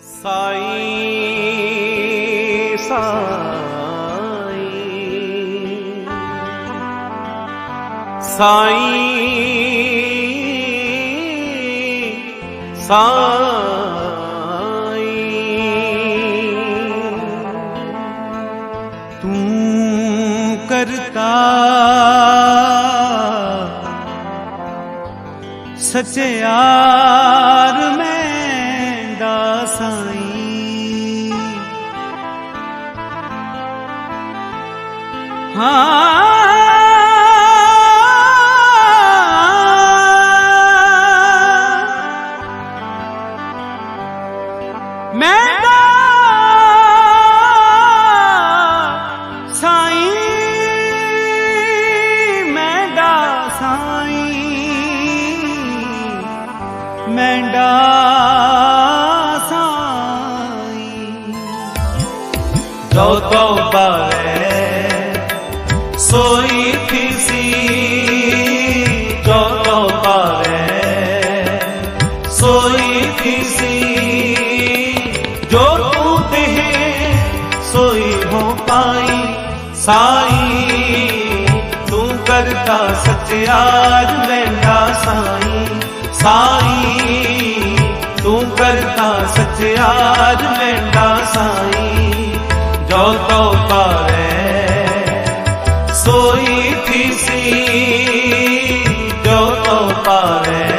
साई साई। साई साई। तू करता सचयार सोई थी सी चौथो पावे सोई थी सी जो टूट है, सोई हो पाई साई। तू करता सच सत्यार मेरा साई। साई, तू करता सच सत्यार मेरा साई। तो पारे। सोई थी सी जो तो पारे।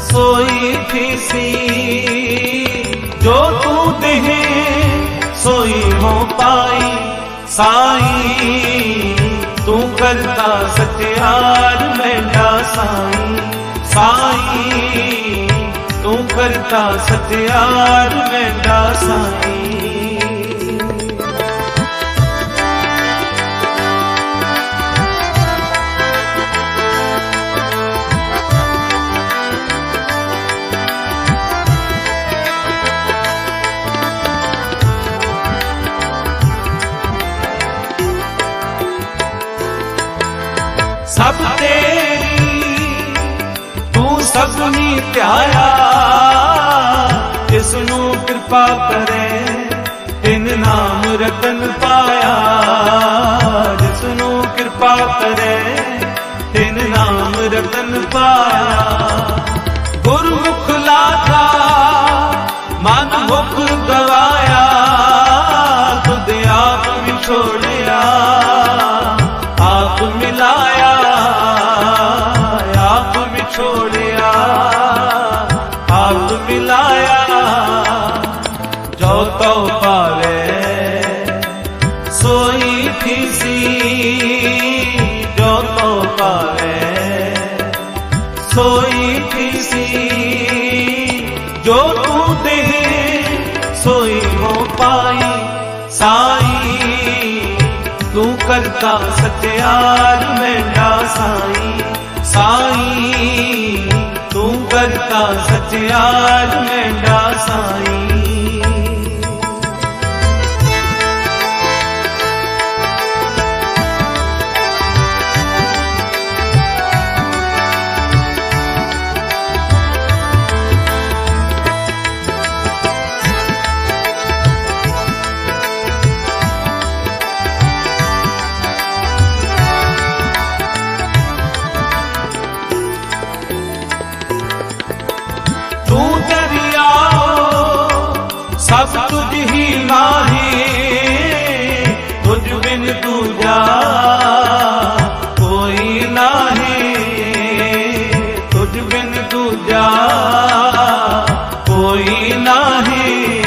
सोई थी सी जो तू देहे। सोई हो पाई, साई, तू करता सत्यार, मेरा साई। साईं, तू करता सत्यार वेंदा साईं। ਤੂੰ ਸਭਨੀ ਜਿਸ ਨੂੰ ਕਿਰਪਾ ਕਰੇ ਤਿਨ ਨਾਮ ਰਤਨ ਪਾਇਆ। ਜਿਸ ਨੂੰ ਕਿਰਪਾ ਕਰੇ ਤਿਨ ਨਾਮ ਰਤਨ ਪਾਇਆ। ਗੁਰਮੁਖ ਲਾਥਾ ਮਨ ਮੁਖ ਗਵਾਇਆ ਤੁਧ ਆਪ ਵਿਛੋੜਿਆ ਆਪ ਮਿਲਾਇਆ, ਆਪ ਵਿਛੋੜਿਆ मिलाया। तो तो जो तो पावे सोई फीसी जो तो पावे सोई फीसी जो तू दे सोई हो पाई। साई, तू करता सत्यार, में साई। साई करता सचयार में डासाई। ਕੋਈ ਨਾਹੀ।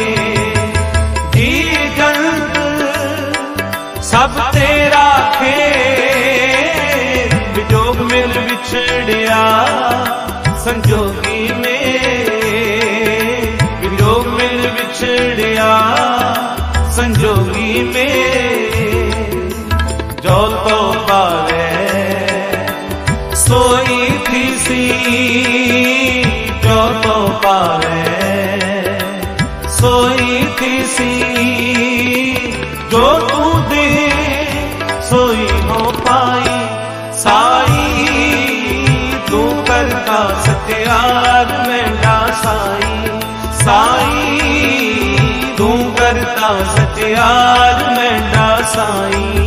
ਜੀ ਜੰਤ ਸਭ ਤੇਰਾ ਖੇ ਵਿਜੋਗ ਮਿਲ ਵਿਛੜਿਆ, ਸੰਜੋਗੀ ਮੇਰੇ ਵਿਜੋਗ ਮਿਲ ਵਿਛੜਿਆ, ਸੰਜੋਗੀ ਮੇ। ਜੋ ਤੋ ਸੋਈ ਜੋ ਤੂੰ ਦੇ, ਸੋਈ ਹੋ ਪਾਈ। ਸਾਈ, ਤੂੰ ਕਰਤਾ ਸਤਿਆਰ ਮੈਂਡਾ ਸਾਈ। ਸਾਈ, ਤੂੰ ਕਰਤਾ ਸਚਿਆਰ ਮੈਂਡਾ ਸਾਈ।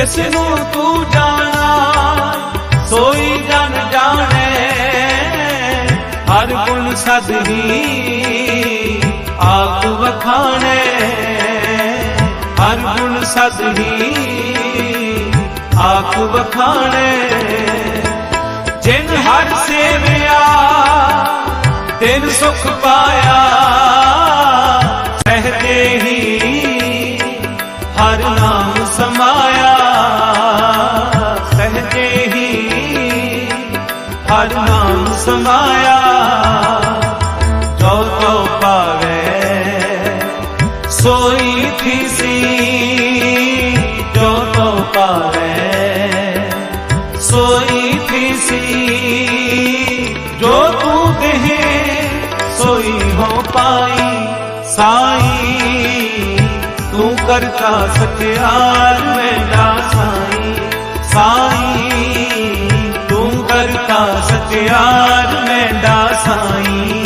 ਜਿਸ ਨੂੰ ਤੂੰ ਜਾਣਾ ਸੋਈ ਜਨ ਜਾਣੇ। ਹਰ ਗੁਣ ਸਦ ਹੀ ਆਪ ਵਖਾਣੇ। ਹਰ ਗੁਣ ਸਦ ਹੀ ਆਪ ਵਖਾਣੇ। ਜਿਨ ਹਰ ਸੇਵਿਆ, ਤਿਨ ਸੁਖ ਪਾਇਆ। सोई थी सी तो पावे सोई थी सी, जो तू कहे, सोई हो पाई। साई, तू करता सत्यार मेरा साई। साई, तू करता सत्यार मेरा साई।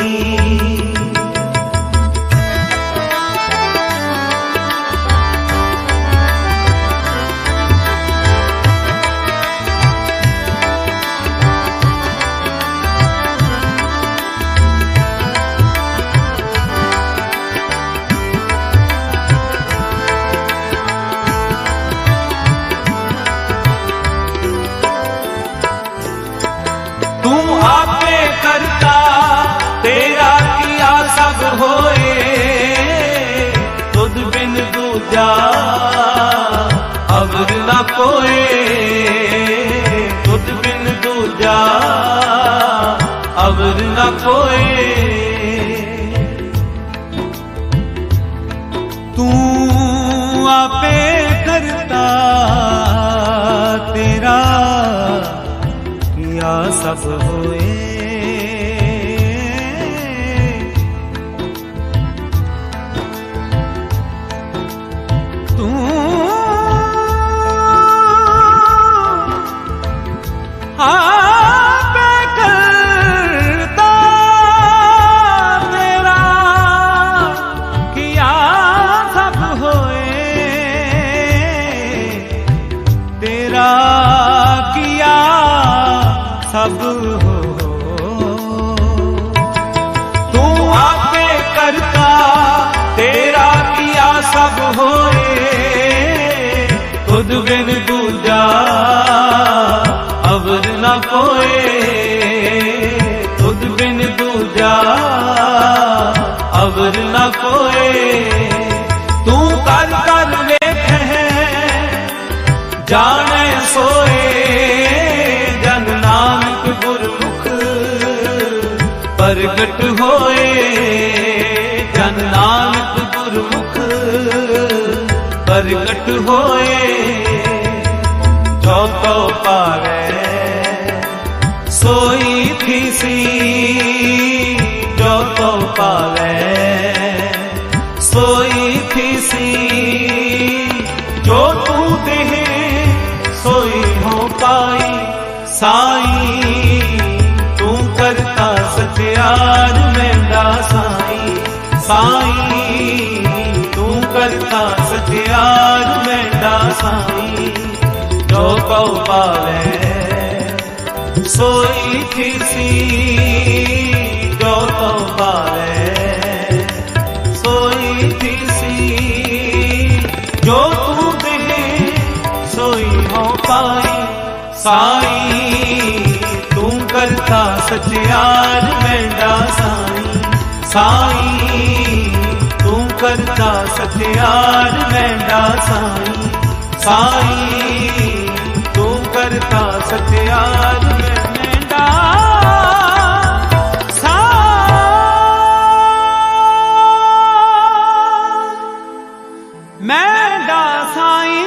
ਕੋਏ ਤੁਧ ਬਿਨ ਦੂਜਾ ਅਵਰ ਨਾ ਕੋਏ। ਤੂੰ ਆਪੇ ਕਰਤਾ ਤੇਰਾ ਕੀਆ ਸਭ ਕੋਏ ਤੂੰ ਕਰ ਕਰ ਵੇਖੇ, ਜਾਣੇ ਸੋਏ ਜਨ ਨਾਨਕ ਗੁਰਮੁਖ। ਪ੍ਰਗਟ ਹੋਏ ਜਨ ਨਾਨਕ ਗੁਰਮੁਖ। ਪ੍ਰਗਟ ਹੋਏ ਜੋ ਤੋ ਪਾਵੇ ਸੋਈ ਥੀਸੀ ਜੋ ਤੋ ਪਾਵੇ ਪਾਵੇ। ਸੋਈ ਥੀਸੀ ਜੋ ਕਉ ਪਾਵੇ। ਸੋਈ ਥੀਸੀ ਜੋ ਤੂੰ ਦੇ ਸੋਈ ਹੋ ਪਾਈ। ਸਾਈ, ਤੂੰ ਕਰਤਾ ਸਚਿਆਰ ਮੈਂਡਾ ਸਾਈ। ਸਾਈ, ਤੂੰ ਕਰਤਾ ਸਚਿਆਰ ਮੈਂਡਾ ਸਾਈ। ਸਾਈ ਕਰਤਾ ਸਚਿਆਰ ਮੈਂਡਾ ਸਾਈ। 啊 Ah ਮੈਂ ਦਾ ਸਾਈ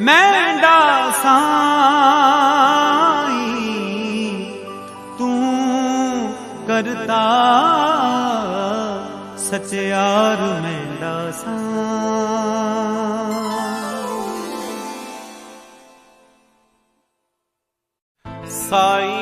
ਮੈਂ ਦਾ ਸਾਈ ਤੂੰ ਕਰਤਾ ਸਚਿਆਰ ਮੈਂ sai